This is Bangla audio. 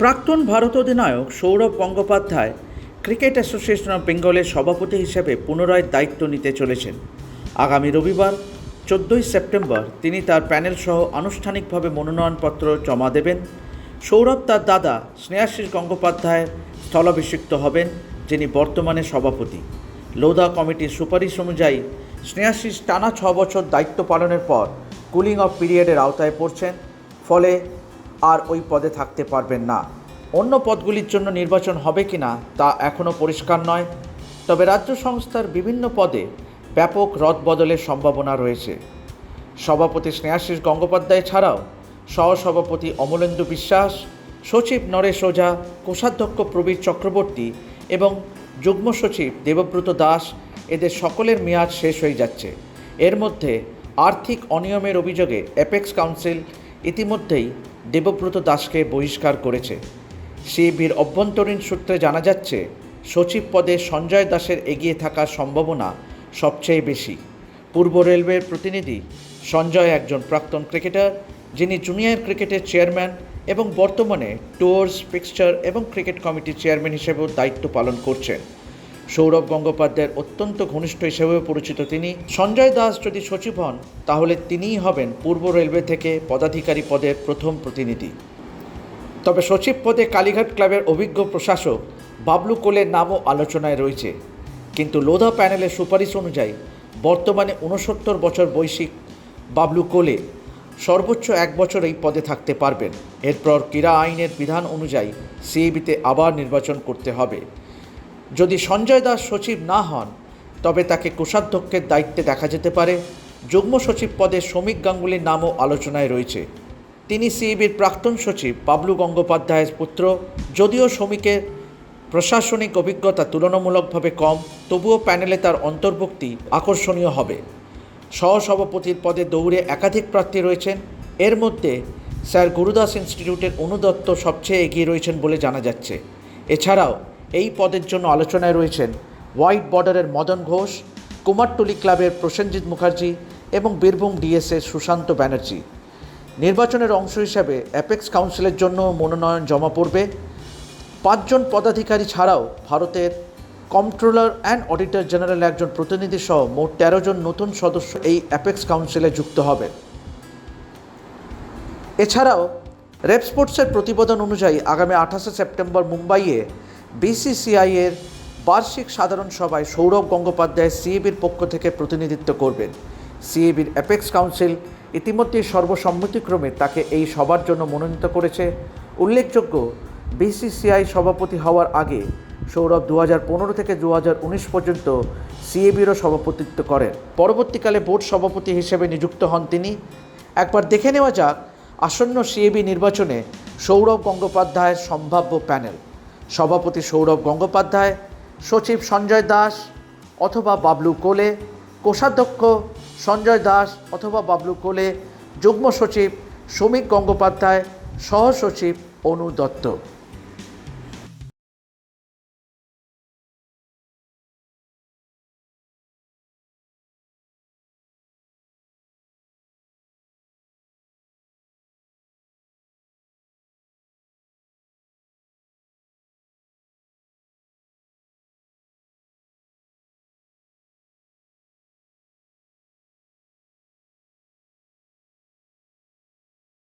প্রাক্তন ভারত অধিনায়ক Sourav Gangopadhyay cricket association of বেঙ্গলের সভাপতি হিসেবে পুনরায় দায়িত্ব নিতে চলেছেন। আগামী রবিবার, চোদ্দোই সেপ্টেম্বর, তিনি তার প্যানেল সহ আনুষ্ঠানিকভাবে মনোনয়নপত্র জমা দেবেন। সৌরভ তার দাদা স্নেহাশিস গঙ্গোপাধ্যায় স্থলাভিষিক্ত হবেন, যিনি বর্তমানে সভাপতি। লোধা কমিটির সুপারিশ অনুযায়ী স্নেহাশিস টানা ছ বছর দায়িত্ব পালনের পর কুলিং অফ পিরিয়ডের আওতায় পড়ছেন। ফলে আর ওই পদে থাকতে পারবেন না। অন্য পদগুলির জন্য নির্বাচন হবে কিনা তা এখনও পরিষ্কার নয়। তবে রাজ্য সংস্থার বিভিন্ন পদে ব্যাপক রদবদলের সম্ভাবনা রয়েছে। সভাপতি স্নেহাশিস গঙ্গোপাধ্যায় ছাড়াও সহসভাপতি অমলেন্দু বিশ্বাস, সচিব নরেশ ওঝা, কোষাধ্যক্ষ প্রবীর চক্রবর্তী এবং যুগ্ম সচিব দেবব্রত দাস এদের সকলের মেয়াদ শেষ হয়ে যাচ্ছে। এর মধ্যে আর্থিক অনিয়মের অভিযোগে অ্যাপেক্স কাউন্সিল ইতিমধ্যেই দেবব্রত দাসকে বহিষ্কার করেছে। সিএবির অভ্যন্তরীণ সূত্রে জানা যাচ্ছে, সচিব পদে সঞ্জয় দাসের এগিয়ে থাকার সম্ভাবনা সবচেয়ে বেশি। পূর্ব রেলওয়ের প্রতিনিধি সঞ্জয় একজন প্রাক্তন ক্রিকেটার, যিনি জুনিয়র ক্রিকেটের চেয়ারম্যান এবং বর্তমানে টুয়ার্স ফিক্সচার এবং ক্রিকেট কমিটির চেয়ারম্যান হিসেবেও দায়িত্ব পালন করছেন। সৌরভ গঙ্গোপাধ্যায়ের অত্যন্ত ঘনিষ্ঠ হিসেবেও পরিচিত তিনি। সঞ্জয় দাস যদি সচিব হন, তাহলে তিনিই হবেন পূর্ব রেলওয়ে থেকে পদাধিকারী পদের প্রথম প্রতিনিধি। তবে সচিব পদে কালীঘাট ক্লাবের অভিজ্ঞ প্রশাসক বাবলু কোলের নামও আলোচনায় রয়েছে। কিন্তু লোধা প্যানেলের সুপারিশ অনুযায়ী বর্তমানে ঊনসত্তর বছর বয়সী বাবলু কোলে সর্বোচ্চ এক বছর এই পদে থাকতে পারবেন। এরপর ক্রীড়া আইনের বিধান অনুযায়ী সিএবিতে আবার নির্বাচন করতে হবে। যদি সঞ্জয় দাস সচিব না হন, তবে তাকে কোষাধ্যক্ষের দায়িত্বে দেখা যেতে পারে। যুগ্ম সচিব পদে শ্রমিক গাঙ্গুলির নামও আলোচনায় রয়েছে। তিনি সিইবির প্রাক্তন সচিব বাবলু গঙ্গোপাধ্যায়ের পুত্র। যদিও শ্রমিকের প্রশাসনিক অভিজ্ঞতা তুলনামূলকভাবে কম, তবুও প্যানেলে তার অন্তর্ভুক্তি আকর্ষণীয় হবে। সহসভাপতির পদে দৌড়ে একাধিক প্রার্থী রয়েছেন। এর মধ্যে স্যার গুরুদাস ইনস্টিটিউটের অনুদত্ত সবচেয়ে এগিয়ে রয়েছেন বলে জানা যাচ্ছে। এছাড়াও এই পদের জন্য আলোচনায় রয়েছেন হোয়াইট বর্ডারের মদন ঘোষ, কুমারটুলি ক্লাবের প্রসেনজিৎ মুখার্জি এবং বীরভূম ডিএসের সুশান্ত ব্যানার্জি। নির্বাচনের অংশ হিসাবে অ্যাপেক্স কাউন্সিলের জন্য মনোনয়ন জমা পড়বে। পাঁচজন পদাধিকারী ছাড়াও ভারতের কন্ট্রোলার অ্যান্ড অডিটর জেনারেল একজন প্রতিনিধি সহ মোট তেরো জন নতুন সদস্য এই অ্যাপেক্স কাউন্সিলে যুক্ত হবে। এছাড়াও রেপ স্পোর্টসের প্রতিবেদন অনুযায়ী আগামী আঠাশে সেপ্টেম্বর মুম্বাইয়ে বিসিসিআই এর বার্ষিক সাধারণ সভায় সৌরভ গঙ্গোপাধ্যায় সিএবির পক্ষ থেকে প্রতিনিধিত্ব করবেন। সিএবির অ্যাপেক্স কাউন্সিল ইতিমধ্যেই সর্বসম্মতিক্রমে তাকে এই সভার জন্য মনোনীত করেছে। উল্লেখযোগ্য, বিসিসিআই সভাপতি হওয়ার আগে সৌরভ দু থেকে দু পর্যন্ত সিএবিরও সভাপতিত্ব করেন। পরবর্তীকালে বোর্ড সভাপতি হিসেবে নিযুক্ত হন তিনি। একবার দেখে নেওয়া যাক, আসন্ন সিএবি নির্বাচনে সৌরভ গঙ্গোপাধ্যায়ের সম্ভাব্য প্যানেল। সভাপতি সৌরভ গঙ্গোপাধ্যায়, সচিব সঞ্জয় দাস অথবা বাবলু কোলে, কোষাধ্যক্ষ সঞ্জয় দাস অথবা বাবলু কোলে, যুগ্ম সচিব শ্রমিক গঙ্গোপাধ্যায়, সহসচিব অনু দত্ত।